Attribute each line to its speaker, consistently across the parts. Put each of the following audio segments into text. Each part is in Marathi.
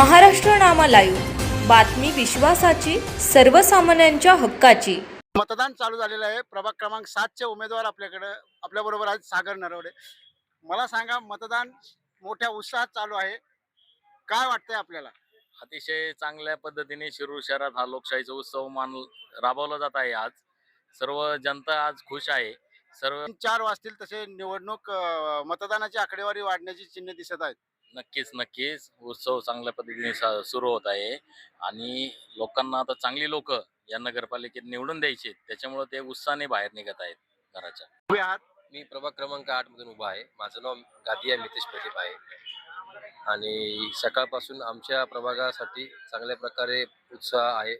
Speaker 1: महाराष्ट्र नामा लाईव्ह. बातमी विश्वासाची सर्वसामान्यांच्या हक्काची.
Speaker 2: मतदान चालू झालेलं आहे. प्रभाग क्रमांक सातचे उमेदवार आपल्याकडे आपल्याबरोबर आहेत सागर नरवडे. मला सांगा मतदान मोठ्या उत्साहात चालू आहे. काय वाटतंय आपल्याला?
Speaker 3: अतिशय चांगल्या पद्धतीने शिरूर शहरात हा लोकशाहीचा उत्सव मान राबवला जात आहे आज. सर्व जनता आज खुश आहे. सर्व
Speaker 2: चार वाजतील तसे निवडणूक अं, मतदानाची आकडेवारी वाढण्याची चिन्ह दिसत आहेत.
Speaker 3: नक्कीच नक्कीच. उत्सव चांगल्या पद्धतीने सा- सुरू होत आहे. आणि लोकांना आता चांगली लोक या नगरपालिकेत निवडून द्यायचे त्याच्यामुळे ते उत्साहाने बाहेर निघत आहेत घराच्या.
Speaker 2: उभे आहात
Speaker 4: मी प्रभाग क्रमांक आठ मधून उभा आहे. माझं नाव गादिया मितेश प्रदीप आहे. आणि सकाळपासून आमच्या प्रभागासाठी चांगल्या प्रकारे उत्साह आहे.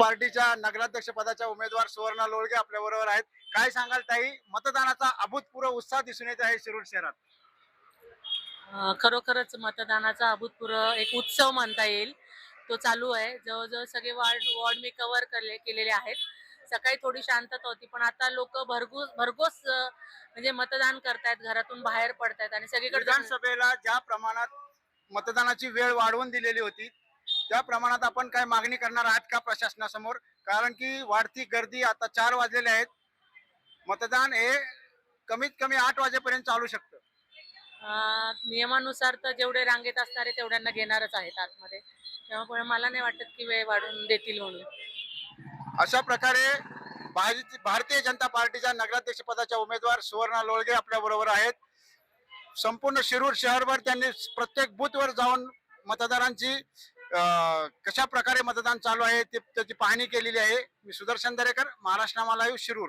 Speaker 2: पार्टीच्या नगराध्यक्ष पदाच्या उमेदवार सुवर्णा लोळगे आपल्या बरोबर आहेत. काय सांगाल ताई? मतदानाचा अभूतपूर्व उत्साह दिसून येत आहे शिरूर शहरात.
Speaker 5: खरोखरच मतदानाचा अभूतपूर्व एक उत्सव म्हणता येईल. तो चालू आहे. जवळजवळ सगळे वार्ड वॉर्ड मी कव्हर केले केलेले आहेत. सकाळी थोडी शांतता होती पण आता लोक भरघोस भरघोस म्हणजे मतदान करतायत घरातून बाहेर पडतायत आणि सगळीकडे
Speaker 2: विधानसभेला ज्या प्रमाणात मतदानाची वेळ वाढवून दिलेली होती त्या प्रमाणात आपण काय मागणी करणार आहात का प्रशासनासमोर? कारण की वाढती गर्दी आता चार वाजलेले आहेत. मतदान हे कमीत कमी आठ वाजेपर्यंत चालू शकतं.
Speaker 5: नियमानुसार तर जेवढे रांगेत असणारे तेवढ्यांना घेणारच आहेत आतमध्ये. त्यामुळे मला नाही वाटत की वेळ वाढवून देतील म्हणून.
Speaker 2: अशा प्रकारे भारतीय जनता पार्टीच्या नगराध्यक्ष पदाच्या उमेदवार सुवर्णा लोळगे आपल्या बरोबर आहेत. संपूर्ण शिरूर शहरभर त्यांनी प्रत्येक बूथवर जाऊन मतदारांची कशा प्रकारे मतदान चालू आहे ते त्याची पाहणी केलेली आहे. मी सुदर्शन दरेकर महाराष्ट्र नामा शिरूर.